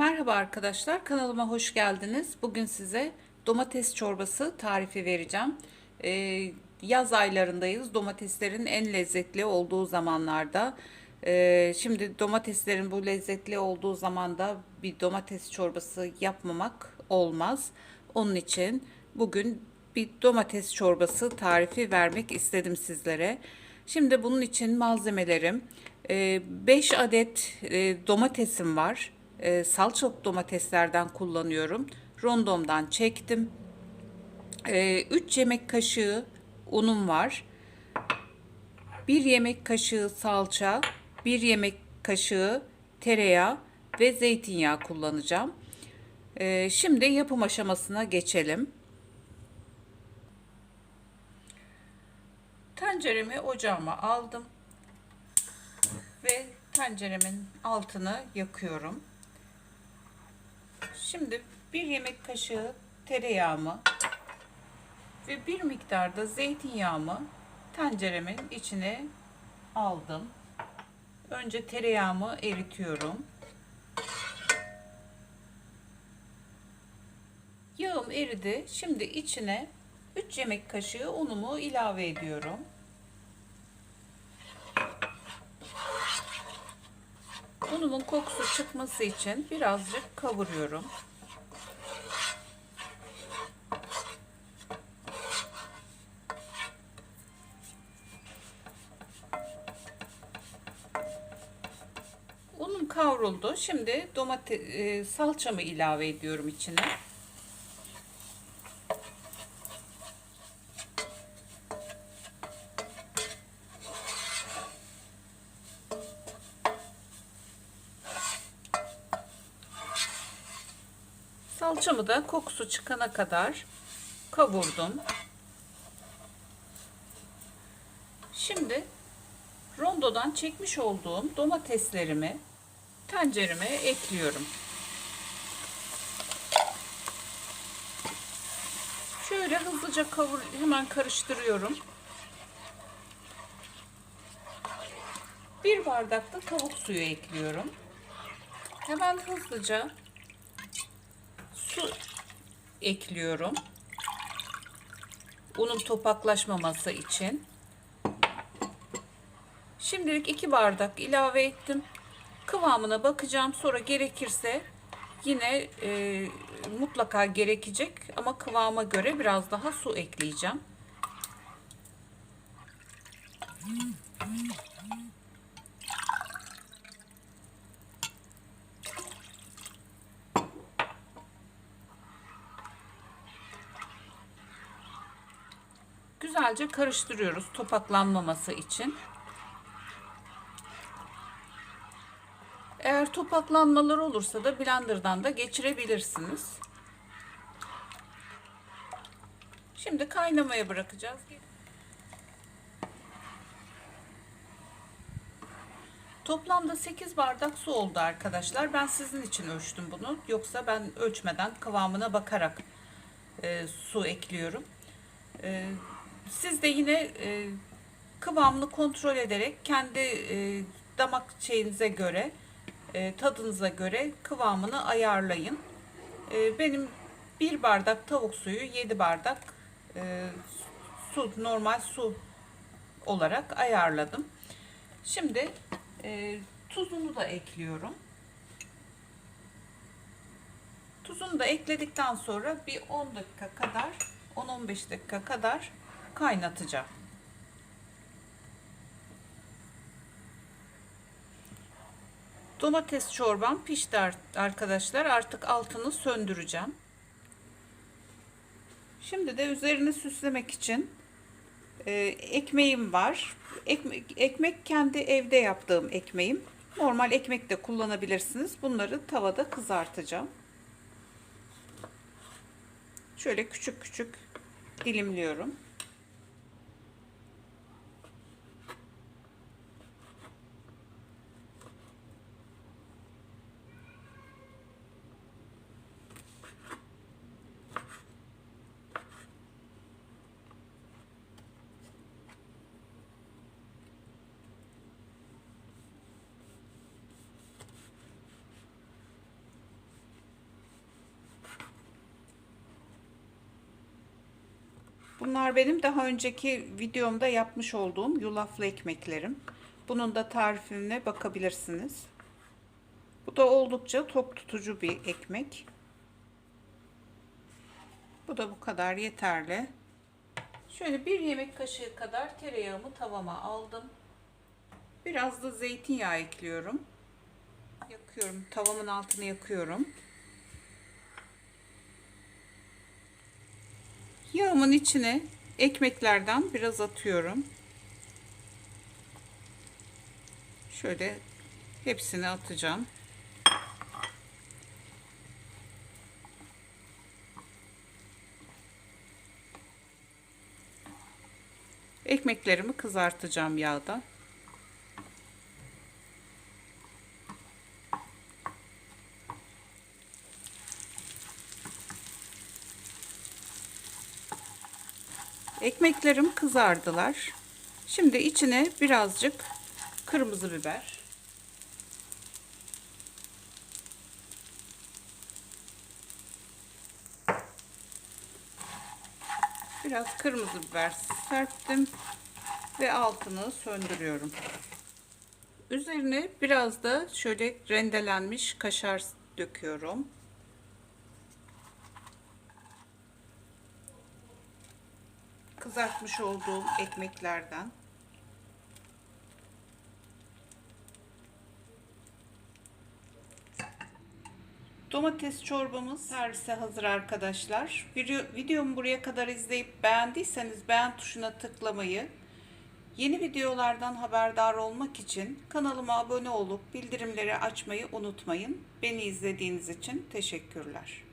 Merhaba arkadaşlar, kanalıma hoş geldiniz. Bugün size domates çorbası tarifi vereceğim. Ee, yaz aylarındayız. Domateslerin en lezzetli olduğu zamanlarda. Ee, şimdi domateslerin bu lezzetli olduğu zamanda bir domates çorbası yapmamak olmaz. Onun için bugün bir domates çorbası tarifi vermek istedim sizlere. Şimdi bunun için malzemelerim 5 adet e, domatesim var. E, salçalı domateslerden kullanıyorum. Rondomdan çektim. 3 yemek kaşığı unum var. 1 yemek kaşığı salça, 1 yemek kaşığı tereyağı ve zeytinyağı kullanacağım. E, şimdi yapım aşamasına geçelim. Tenceremi ocağıma aldım ve tenceremin altını yakıyorum. Şimdi bir yemek kaşığı tereyağımı ve bir miktarda zeytinyağımı tenceremin içine aldım. Önce tereyağımı eritiyorum. Yağım eridi. Şimdi içine 3 yemek kaşığı unumu ilave ediyorum. Unumun kokusu çıkması için birazcık kavuruyorum. Unum kavruldu. Şimdi domates e, salçamı ilave ediyorum içine. Salçamı da kokusu çıkana kadar kavurdum. Şimdi rondodan çekmiş olduğum domateslerimi tencereme ekliyorum. Şöyle hızlıca kavur hemen karıştırıyorum. Bir bardak da tavuk suyu ekliyorum. Hemen hızlıca su ekliyorum. Unun topaklaşmaması için. Şimdilik 2 bardak ilave ettim. Kıvamına bakacağım. Sonra gerekirse yine e, mutlaka gerekecek ama kıvama göre biraz daha su ekleyeceğim. Güzelce karıştırıyoruz topaklanmaması için. Eğer topaklanmalar olursa da blenderdan da geçirebilirsiniz. Şimdi kaynamaya bırakacağız. Toplamda 8 bardak su oldu arkadaşlar. Ben sizin için ölçtüm bunu. Yoksa ben ölçmeden kıvamına bakarak e, su ekliyorum. E, siz de yine e, kıvamını kontrol ederek kendi e, damak şeyinize göre e, tadınıza göre kıvamını ayarlayın. E, benim bir bardak tavuk suyu 7 bardak e, su normal su olarak ayarladım. Şimdi e, tuzunu da ekliyorum. Tuzunu da ekledikten sonra bir 10 dakika kadar 10-15 dakika kadar kaynatacağım. Domates çorbam pişti arkadaşlar. Artık altını söndüreceğim. Şimdi de üzerini süslemek için e, ekmeğim var. Ekmek, ekmek kendi evde yaptığım ekmeğim. Normal ekmek de kullanabilirsiniz. Bunları tavada kızartacağım. Şöyle küçük küçük dilimliyorum. Bunlar benim daha önceki videomda yapmış olduğum yulaflı ekmeklerim. Bunun da tarifine bakabilirsiniz. Bu da oldukça tok tutucu bir ekmek. Bu da bu kadar yeterli. Şöyle bir yemek kaşığı kadar tereyağımı tavama aldım. Biraz da zeytinyağı ekliyorum. Yakıyorum. Tavamın altını yakıyorum. Yağımın içine ekmeklerden biraz atıyorum. Şöyle hepsini atacağım. Ekmeklerimi kızartacağım yağda. Ekmeklerim kızardılar. Şimdi içine birazcık kırmızı biber. Biraz kırmızı biber serptim ve altını söndürüyorum. Üzerine biraz da şöyle rendelenmiş kaşar döküyorum. Kızartmış olduğum ekmeklerden. Domates çorbamız servise hazır arkadaşlar. Video, videomu buraya kadar izleyip beğendiyseniz beğen tuşuna tıklamayı, yeni videolardan haberdar olmak için kanalıma abone olup bildirimleri açmayı unutmayın. Beni izlediğiniz için teşekkürler.